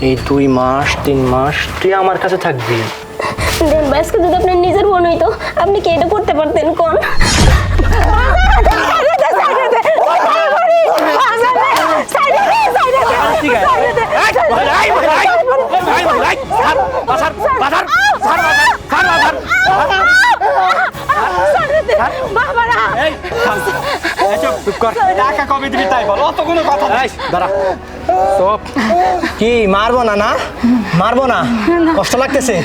এই দুই মাস তিন মাস তুই আমার কাছে থাকবি দেন বাইসকে যদি আপনার নিজের বোন হইতো আপনি কি এটা করতে পারতেন কোন টাকা কবে দিবি তাই বল অত কোনো কথা নাই। দাঁড়া। কি মারবো না না? মারবো না। কষ্ট লাগতেছে?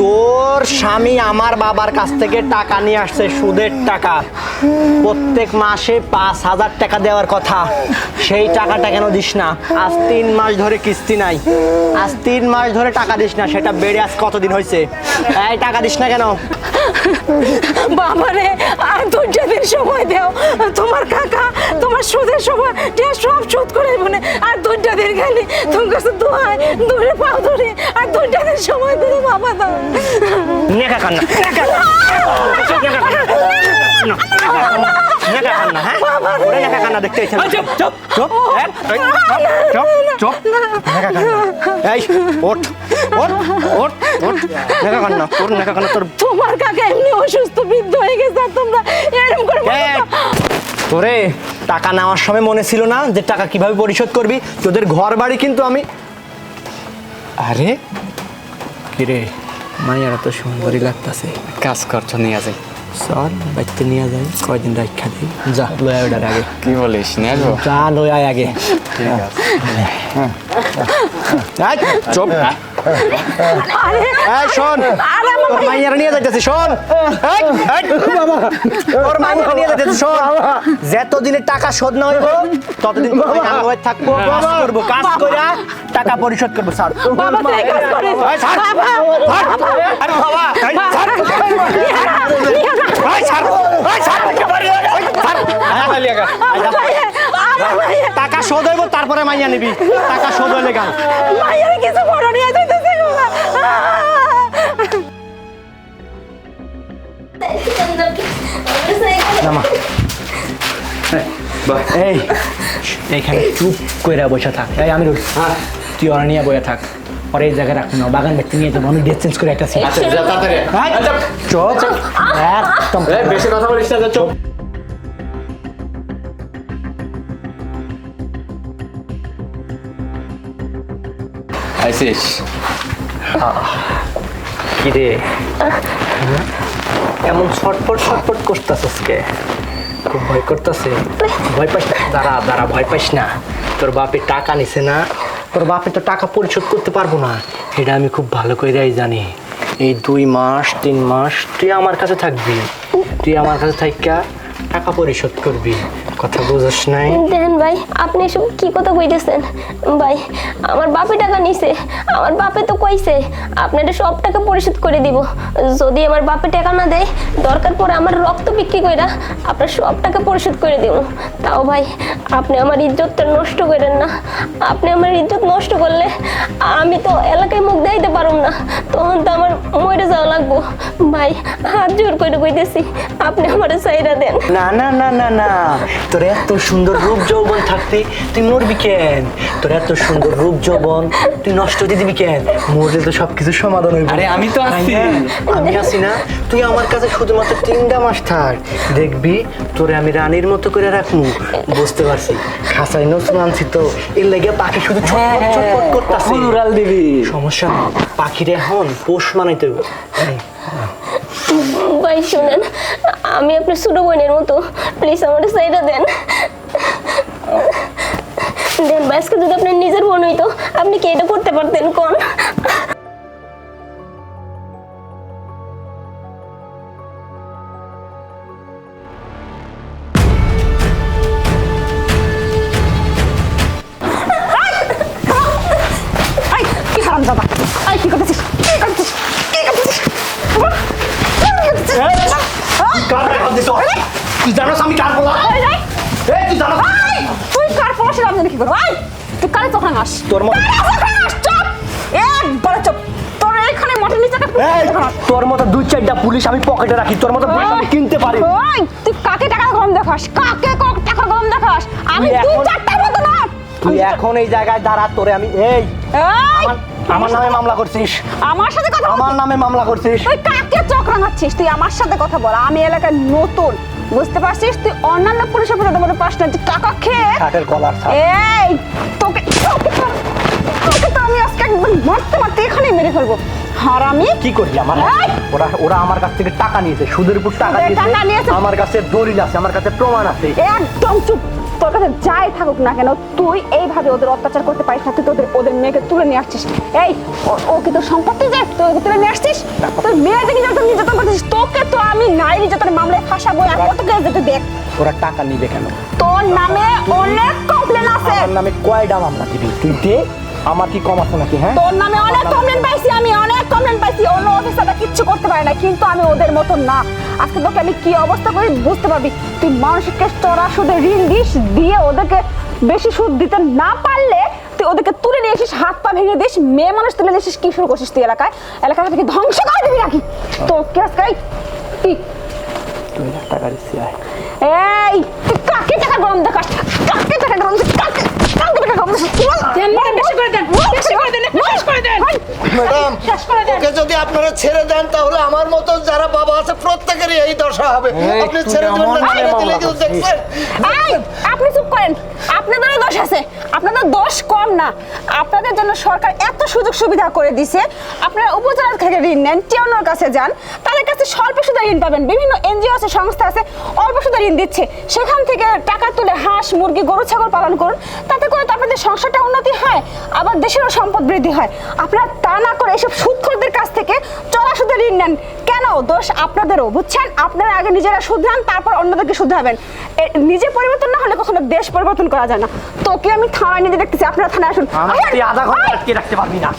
তোর স্বামী আমার বাবার কাছ থেকে টাকা নিয়ে আসছে, সুদের টাকা। প্রত্যেক মাসে পাঁচ হাজার টাকা দেওয়ার কথা। সেই টাকাটা কেন দিস না? আজ তিন মাস ধরে কিস্তি নাই। আজ তিন মাস ধরে টাকা দিস না, সেটা বেড়ে আজ কতদিন হয়েছে এই, টাকা দিস না কেন? বাবারে, আর দুইটা দিন সময় দাও। তোমার কাকা, তোমার সুদের সময় সব শোধ করে বনে আর দুইটা দিন গেলে, তোমার কাছে দোহাই দূরে পাও ধরে আর দুইটা দিন সময় দিলে বাবা দাও নেকা কান্না। নেকা নেকা কান্না হ্যাঁ? ওরে নেকা কান্না দেখতে ইচ্ছা নেই। চুপ চুপ চুপ এই, এই, চুপ চুপ নেকা কান্না। এই ওঠ ওঠ ওঠ ওঠ। নেকা কান্না তোর নেকা কান্না তোর তোমার কাকা এমনি অসুস্থ বৃদ্ধ হয়ে গেছে তোমরা এরকম করে। তোরে টাকা নেওয়ার সময় মনে ছিল না যে টাকা কীভাবে পরিশোধ করবি? তোদের ঘর বাড়ি কিন্তু আমি আরে কিরে তো সুন্দরই লাগতাছে। কাজ করছ নিয়ে আছে চল বাইতে নিয়ে যাই কয়দিন রাখা দিই। যা লয় ওটার আগে। কি বলিস নিয়ে যা লয় আয় আগে। এই, চুপ। আরে শোন। তোর মাইয়ারা নিয়ে যাইতেছি শোন। এই, এই, তোর মাইয়ারা নিয়ে যাইতেছি শোন। যতদিনের টাকা শোধ না হইব ততদিন থাকব কাজ করব কাজ করে টাকা পরিশোধ করব স্যার বাবা কাজ বাবা আরে বাবা টাকা শোধ হইব তারপরে মাইয়া নিবি টাকা শোধ হইলে গান কিছু বড় নিয়ে যাইতেছে এই এইখানে চুপ কইরা বসে থাক এই আমি তুই ওরা নিয়ে বসে থাক। পরে এই জায়গায় রাখব না বাগান দেখতে নিয়ে যাব। আমি ডেট চেঞ্জ করে একটা আচ্ছা যা তাড়াতাড়ি। চুপ। একদম। বেশি কথা বলিস না যা, আইসিস কি রে? এমন ছটফট ছটফট করতেছিস কে খুব ভয় করতেছে। ভয় পাইস না দাঁড়া দাঁড়া ভয় পাইস না। তোর বাপে টাকা নিছে না? তোর বাপে তো টাকা পরিশোধ করতে পারব না। এটা আমি খুব ভালো করে করেই জানি। এই দুই মাস, তিন মাস, তুই আমার কাছে থাকবি। তুই আমার কাছে থাকা টাকা পরিশোধ করবি। কথা বুঝস নাই। দেন ভাই আপনি এসব কি কথা কইতেছেন? ভাই আমার বাপে টাকা নিছে আমার বাপে তো কইছে আপনারা সব টাকা পরিশোধ করে দিব। যদি আমার বাপে টাকা না দেয় দরকার পড়ে আমার রক্ত বিক্রি কইরা আপনার সব টাকা পরিশোধ করে দিব। তাও ভাই আপনি আমার ইজ্জতটা নষ্ট করেন না। আপনি আমার ইজ্জত নষ্ট করলে আমি তো এলাকায় মুখ দেখাইতে পারুম না। তখন তো আমার মরে যাওয়া লাগবো। ভাই হাত জোর করে কইতেছি আপনি আমার চাইরা দেন। না না না না না। তোর এত সুন্দর রূপ যৌবন থাকতে তুই মরবি কেন? তোর এত সুন্দর রূপ যৌবন তুই নষ্ট দিয়ে দিবি কেন? মরলে তো সবকিছু সমাধান হইব। আরে আমি তো আছি। আমি আছি না। তুই আমার কাছে শুধুমাত্র তিনটা মাস থাক। দেখবি তোরে আমি রানীর মতো করে রাখমু। বুঝতে পারছি। খাসাই নতুন আনছি তো। এর লেগে পাখি শুধু ছটফট করতাছে। উড়াল দিবি? সমস্যা নেই। পাখির এখন পোষ মানাইতে ভাই, শুনেন, আমি আপনার ছোট বোনের মতো। প্লিজ আমার সাইডে দেন। দেন বাইসকে যদি আপনার নিজের বোন হইতো, আপনি কি এটা করতে পারতেন, কোন? দিছ? তুই জানোস আমি কার বলা? এই তুই জানোস? তুই কার পড়াশি আমি জানি কি করব তুই কারে চোখা নাস তোর মতো চুপ! একবারে চুপ! তোর এখানে মাটির নিচে তোর মতো দুই চারটা পুলিশ আমি পকেটে রাখি তোর মতো পুলিশ আমি কিনতে পারি। তুই কাকে টাকা গরম দেখাস? কাকে কক টাকা গরম দেখাস? আমি দুই চারটার মতো না। তুই এখন এই জায়গায় দাঁড়া তোরে আমি এই! এই, আমার আমার নামে মামলা করছিস? আমার সাথে কথা আমার নামে মামলা করছিস? তুই কাকে চোখ রাঙাচ্ছিস তুই আমার সাথে কথা বল। আমি এলাকায় নতুন। বুঝতে পারছিস? তুই অন্যান্য পুলিশের প্রতি তোমাদের প্রশ্ন যে টাকা খেয়ে শার্টের কলার এই তোকে তোকে তো আমি আজকে একদম মারতে মারতে এখানেই মেরে ফেলব। হারামি কি করলি আমার! ওরা ওরা আমার কাছ থেকে টাকা নিয়েছে। সুদের উপর টাকা নিয়েছে? নিয়েছে। আমার কাছে দলিল আছে আমার কাছে প্রমাণ আছে। একদম চুপ। তোর কাছে যাই থাকুক না কেন তুই এইভাবে ওদের অত্যাচার করতে পারিস না তুই তোদের ওদের মেয়েকে তুলে নিয়ে আসছিস। এই ও- কি তোর সম্পত্তি যে তুই তুলে নিয়ে আসছিস? তোর মেয়েকে নির্যাতন নির্যাতন করছিস তোকে তো আমি নারী নির্যাতনের মামলায় ফাঁসাবো আর কত কেস যেতে দেখ ওরা টাকা নিবে কেন? তোর নামে অনেক কমপ্লেন আছে। আমার নামে কয়টা মামলা দিবি? তুই দে আমার কি কম আছে নাকি হ্যাঁ? তোর নামে অনেক কমপ্লেন পাইছি আমি অনেক কমপ্লেন পাইছি। অন্য অফিসাররা কিচ্ছু করতে পারে না কিন্তু আমি ওদের মতন না। আজকে তোকে আমি কি অবস্থা করি বুঝতে পারবি? তুই মানুষকে চড়া সুদে ঋণ দিস দিয়ে ওদেরকে বেশি সুদ দিতে না পারলে তুই ওদেরকে তুলে নিয়ে এসিস হাত পা ভেঙে দিস মেয়ে মানুষ তুলে নিয়ে এসিস কি শুরু করছিস তুই এলাকায়? এলাকাটা থেকে ধ্বংস করে দিবি নাকি? তোকে আজকে এই, তুই এই তুই কাকে টাকা গরম দেখাস? কাকে টাকা গরম দেখাস কাকে কাকে টাকা গরম দেখাস দেন, দেন, বেশি করে দেন, বেশি করে দেন, শেষ করে দেন। ম্যাডাম দেন। ওকে যদি আপনারা ছেড়ে দেন তাহলে আমার মতো যারা বাবা আছে প্রত্যেকেরই এই দশা হবে। আপনি ছেড়ে দেবেন না ছেড়ে দিলে কিন্তু দেখছেন। আপনি চুপ করেন। আপনাদেরও দোষ আছে। আপনাদের দোষ কম না। আপনাদের জন্য সরকার এত সুযোগ সুবিধা করে দিছে। আপনারা উপজেলা থেকে ঋণ নেন টিউনোর কাছে যান। তাদের কাছে স্বল্প সুদে ঋণ পাবেন। বিভিন্ন এনজিও আছে সংস্থা আছে অল্প সুদে ঋণ দিচ্ছে। সেখান থেকে টাকা তুলে হাঁস মুরগি গরু ছাগল পালন করুন। তাতে করে তো আপনাদের সংসারটা উন্নতি হয় আবার দেশেরও সম্পদ বৃদ্ধি হয়। আপনারা তা না করে এসব সুদখোরদের কাছ থেকে চলা সুদে ঋণ নেন। কেন? দোষ আপনাদেরও বুঝছেন? আপনারা আগে নিজেরা শুধরান তারপর অন্যদেরকে শুধরাবেন নিজে পরিবর্তন না হলে কখনো দেশ পরিবর্তন করা যায় না। তোকে আমি থানায় নিজে দেখতেছি আপনারা থানায় আসুন। আধা ঘণ্টা আটকে রাখতে পারবি না।